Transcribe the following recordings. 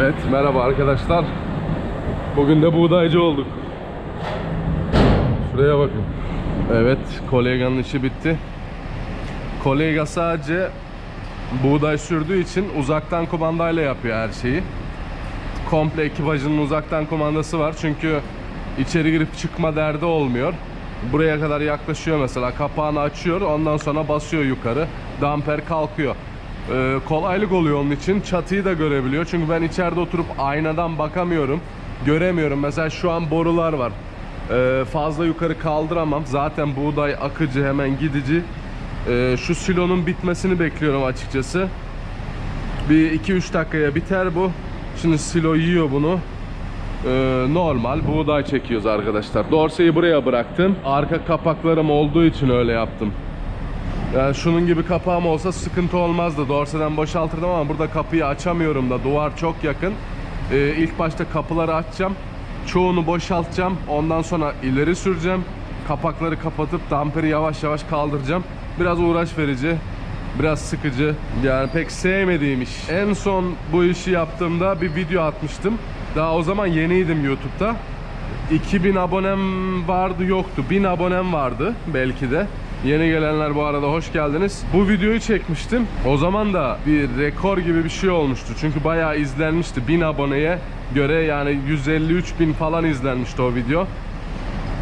Evet, merhaba arkadaşlar. Bugün de buğdaycı olduk. Şuraya bakın. Evet, koleganın işi bitti. Kolega sadece buğday sürdüğü için uzaktan kumandayla yapıyor her şeyi. Komple ekipajının uzaktan kumandası var çünkü içeri girip çıkma derdi olmuyor. Buraya kadar yaklaşıyor mesela kapağını açıyor ondan sonra basıyor yukarı damper kalkıyor. Ee, kolaylık oluyor onun için çatıyı da görebiliyor çünkü ben içeride oturup aynadan bakamıyorum göremiyorum mesela şu an borular var Ee, fazla yukarı kaldıramam zaten buğday akıcı hemen gidici Ee, şu silonun bitmesini bekliyorum açıkçası bir 2-3 dakikaya biter bu. Şimdi silo yiyor bunu. Ee, normal buğday çekiyoruz arkadaşlar. Dorseyi buraya bıraktım. Arka kapaklarım olduğu için öyle yaptım. Yani şunun gibi kapağım olsa sıkıntı olmazdı. Dorseden boşaltırdım ama burada kapıyı açamıyorum da. Duvar çok yakın. Ee, ilk başta kapıları açacağım. Çoğunu boşaltacağım. Ondan sonra ileri süreceğim. Kapakları kapatıp damperi yavaş yavaş kaldıracağım. Biraz uğraş verici. Biraz sıkıcı. Yani pek sevmediğim iş. En son bu işi yaptığımda bir video atmıştım. Daha o zaman yeniydim YouTube'da. 2000 abonem vardı yoktu. 1000 abonem vardı belki de. Yeni gelenler bu arada hoş geldiniz. Bu videoyu çekmiştim. O zaman da bir rekor gibi bir şey olmuştu. Çünkü bayağı izlenmişti. 1000 aboneye göre yani 153 bin falan izlenmişti o video.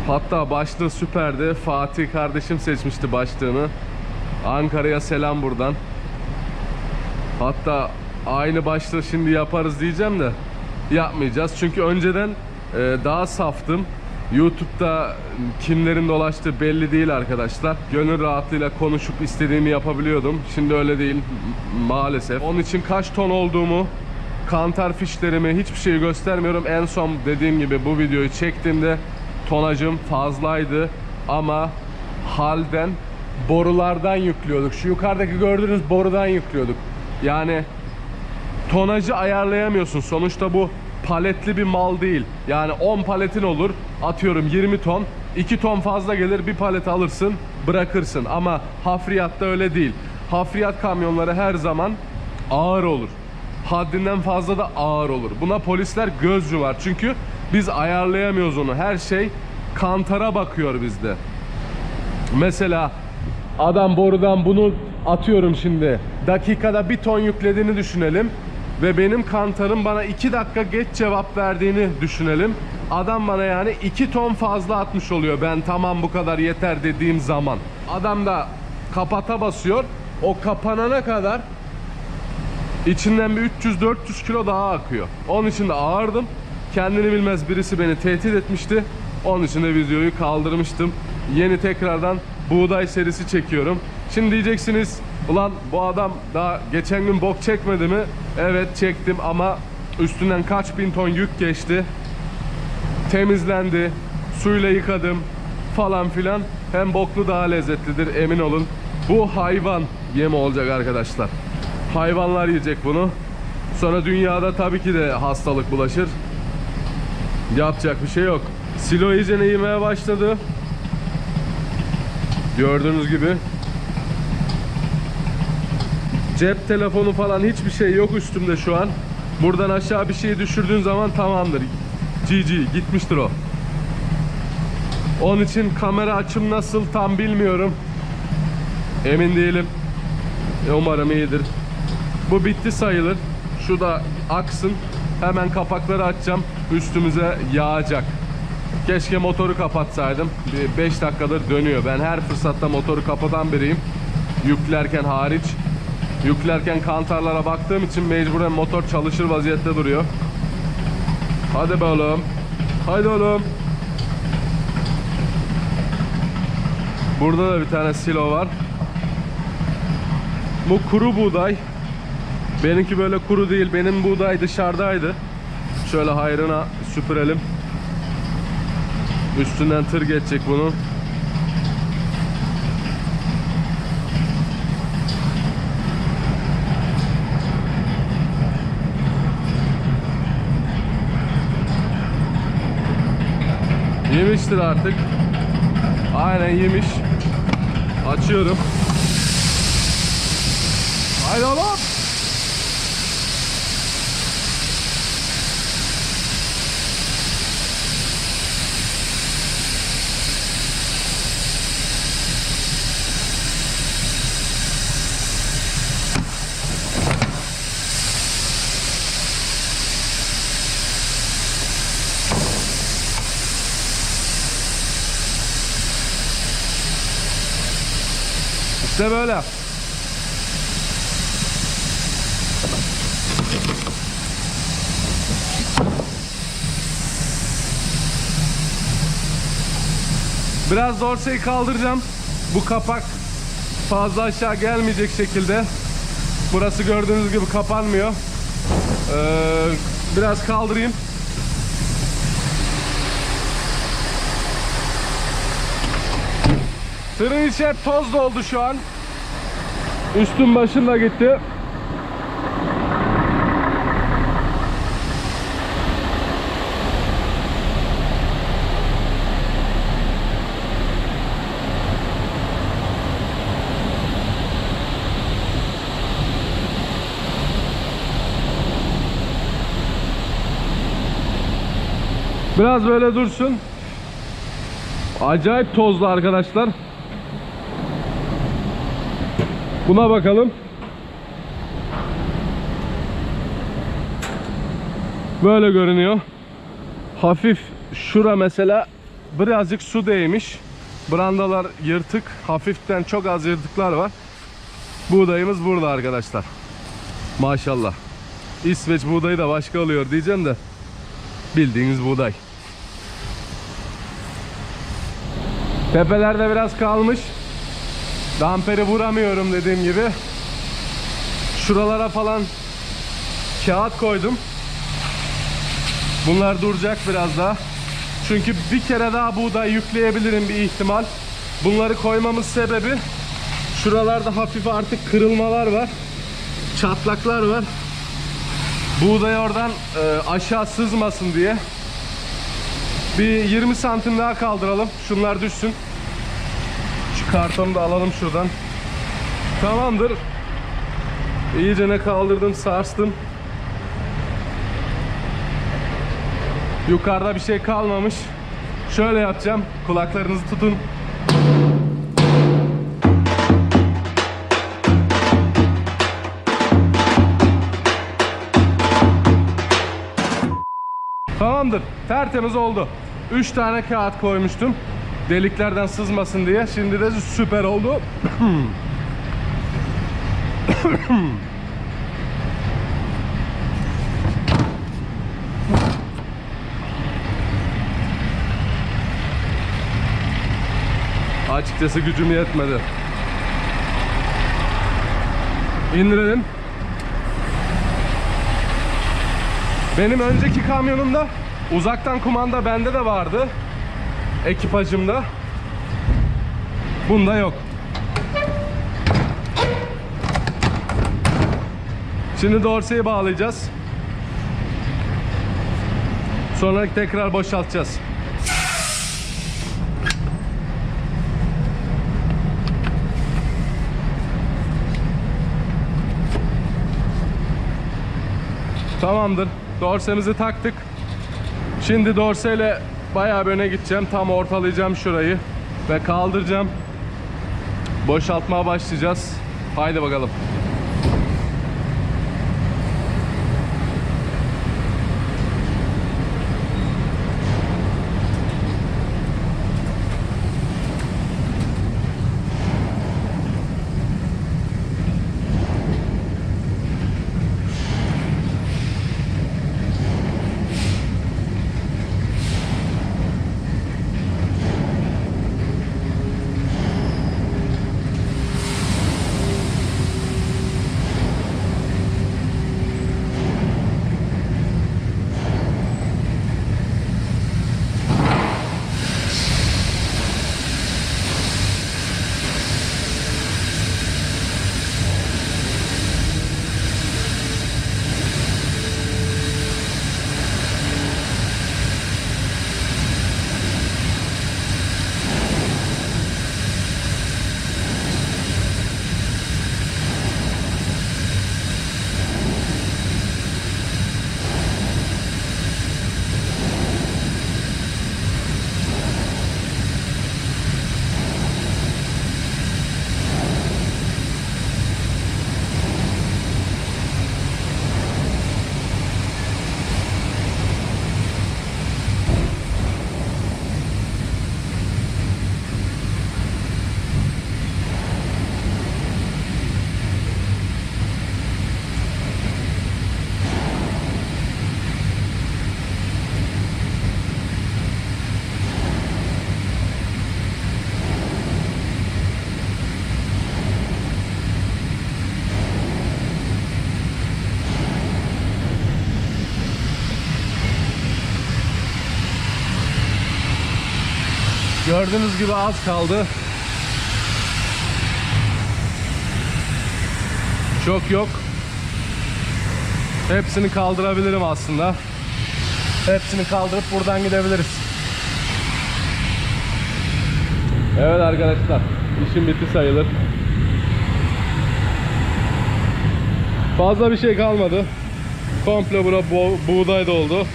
Hatta başlığı süperdi. Fatih kardeşim seçmişti başlığını. Ankara'ya selam buradan. Hatta aynı başlığı şimdi yaparız diyeceğim de yapmayacağız. Çünkü önceden e, daha saftım. YouTube'da kimlerin dolaştığı belli değil arkadaşlar. Gönül rahatlığıyla konuşup istediğimi yapabiliyordum. Şimdi öyle değil maalesef. Onun için kaç ton olduğumu, kantar fişlerimi hiçbir şeyi göstermiyorum. En son dediğim gibi bu videoyu çektiğimde tonajım fazlaydı ama halden borulardan yüklüyorduk. Şu yukarıdaki gördüğünüz borudan yüklüyorduk. Yani tonajı ayarlayamıyorsun. Sonuçta bu paletli bir mal değil. Yani 10 paletin olur. Atıyorum 20 ton. 2 ton fazla gelir bir palet alırsın bırakırsın. Ama hafriyatta öyle değil. Hafriyat kamyonları her zaman ağır olur. Haddinden fazla da ağır olur. Buna polisler göz yumar. Çünkü biz ayarlayamıyoruz onu. Her şey kantara bakıyor bizde. Mesela adam borudan bunu atıyorum şimdi. Dakikada bir ton yüklediğini düşünelim. Ve benim kantarım bana 2 dakika geç cevap verdiğini düşünelim. Adam bana yani 2 ton fazla atmış oluyor. Ben tamam bu kadar yeter dediğim zaman. Adam da kapata basıyor. O kapanana kadar içinden bir 300-400 kilo daha akıyor. Onun için de ağırdım. Kendini bilmez birisi beni tehdit etmişti. Onun için de videoyu kaldırmıştım. Yeni tekrardan buğday serisi çekiyorum. Şimdi diyeceksiniz ulan bu adam daha geçen gün bok çekmedi mi? Evet çektim ama üstünden kaç bin ton yük geçti. Temizlendi. Suyla yıkadım falan filan. Hem boklu daha lezzetlidir emin olun. Bu hayvan yemi olacak arkadaşlar. Hayvanlar yiyecek bunu. Sonra dünyada tabii ki de hastalık bulaşır. Yapacak bir şey yok. Silo iyicene yemeye başladı. Gördüğünüz gibi. Cep telefonu falan hiçbir şey yok üstümde şu an. Buradan aşağı bir şey düşürdüğün zaman tamamdır. GG gitmiştir o. Onun için kamera açım nasıl tam bilmiyorum. Emin değilim. E, Umarım iyidir. Bu bitti sayılır. Şu da aksın. Hemen kapakları açacağım. Üstümüze yağacak. Keşke motoru kapatsaydım. 5 dakikadır dönüyor. Ben her fırsatta motoru kapatan biriyim. Yüklerken hariç. Yüklerken kantarlara baktığım için mecburen motor çalışır vaziyette duruyor. Hadi be oğlum. Haydi oğlum. Burada da bir tane silo var. Bu kuru buğday. Benimki böyle kuru değil. Benim buğday dışarıdaydı. Şöyle hayrına süpürelim. Üstünden tır geçecek bunun. Yemiştir artık. Aynen yemiş. Açıyorum. Haydi oğlum. İşte böyle. Biraz dorseyi kaldıracağım. Bu kapak fazla aşağı gelmeyecek şekilde. Burası gördüğünüz gibi kapanmıyor. Ee, biraz kaldırayım. Tırın içi hep toz doldu şu an. Üstüm başım da gitti. Biraz böyle dursun. Acayip tozlu arkadaşlar. Buna bakalım. Böyle görünüyor. Hafif şura mesela birazcık su değmiş. Brandalar yırtık. Hafiften çok az yırtıklar var. Buğdayımız burada arkadaşlar. Maşallah. İsveç buğdayı da başka oluyor diyeceğim de bildiğiniz buğday. Tepelerde biraz kalmış. Damperi vuramıyorum dediğim gibi. Şuralara falan kağıt koydum. Bunlar duracak biraz daha. Çünkü bir kere daha buğday yükleyebilirim bir ihtimal. Bunları koymamız sebebi şuralarda hafif artık kırılmalar var. Çatlaklar var. Buğday oradan e, aşağı sızmasın diye. Bir 20 santim daha kaldıralım. Şunlar düşsün. Kartonu da alalım şuradan. Tamamdır. İyice ne kaldırdım, sarstım. Yukarıda bir şey kalmamış. Şöyle yapacağım. Kulaklarınızı tutun. Tamamdır. Tertemiz oldu. 3 tane kağıt koymuştum. Deliklerden sızmasın diye. Şimdi de süper oldu. Açıkçası gücüm yetmedi. İndirelim. Benim önceki kamyonumda uzaktan kumanda bende de vardı. Ekipajımda. Bunda yok. Şimdi dorseyi bağlayacağız. Sonra tekrar boşaltacağız. Tamamdır. Dorsemizi taktık. Şimdi dorseyle bayağı bir öne gideceğim. Tam ortalayacağım şurayı. Ve kaldıracağım. Boşaltmaya başlayacağız. Haydi bakalım. Gördüğünüz gibi az kaldı. Çok yok. Hepsini kaldırabilirim aslında. Hepsini kaldırıp buradan gidebiliriz. Evet arkadaşlar, işim bitti sayılır. Fazla bir şey kalmadı. Komple bura bu- buğday doldu.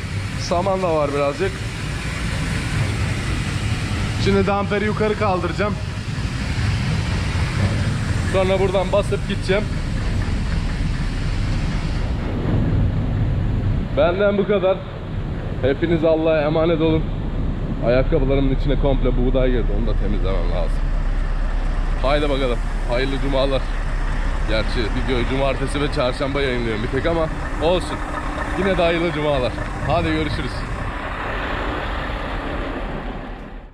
Saman da var birazcık. Şimdi damperi yukarı kaldıracağım. Sonra buradan basıp gideceğim. Benden bu kadar. Hepiniz Allah'a emanet olun. Ayakkabılarımın içine komple buğday girdi. Onu da temizlemem lazım. Haydi bakalım. Hayırlı cumalar. Gerçi videoyu cumartesi ve çarşamba yayınlıyorum bir tek ama olsun. Yine de hayırlı cumalar. Hadi görüşürüz.